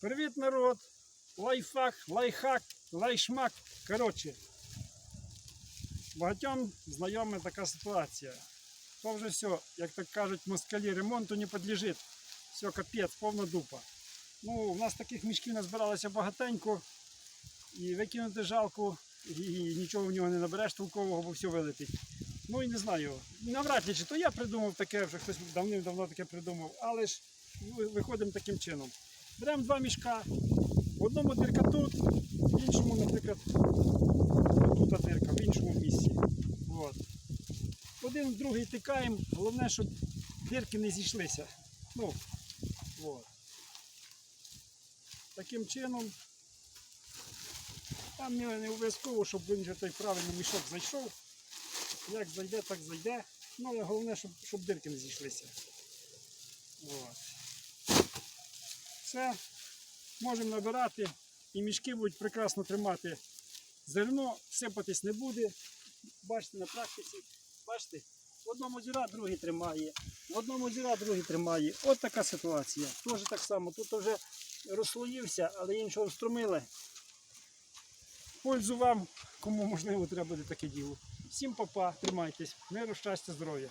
Привіт, народ! Лайфхак, лайхак, лайшмак. Коротше, багатьом знайома така ситуація. То вже все, як так кажуть, москалі ремонту не підлежить. Все, капець, повна дупа. Ну, у нас таких мішків назбиралося багатенько. І викинути жалко, і нічого в нього не набереш толкового, бо все вилетить. Ну і не знаю. Навряд ли, чи то я придумав таке, вже хтось давним-давно таке придумав, але ж виходимо таким чином. Беремо два мішка. В одному дирка тут, в іншому, наприклад, тут дирка, в іншому місці. От. Один в другий тикаємо, головне, щоб дирки не зійшлися. Ну, от. Таким чином, там не, обов'язково, щоб він вже той правильний мішок зайшов. Як зайде, так зайде. Ну, але головне, щоб, щоб дирки не зійшлися. От. Все. Можемо набирати. І мішки будуть прекрасно тримати зерно, сипатись не буде. Бачите на практиці, бачите, в одному зіра другий тримає, в одному зіра другий тримає. От така ситуація. Теж так само. Тут вже розслоївся, але іншого встромили. Пользу вам, кому можливо треба буде таке діло. Всім папа, тримайтесь, миру, щастя, здоров'я.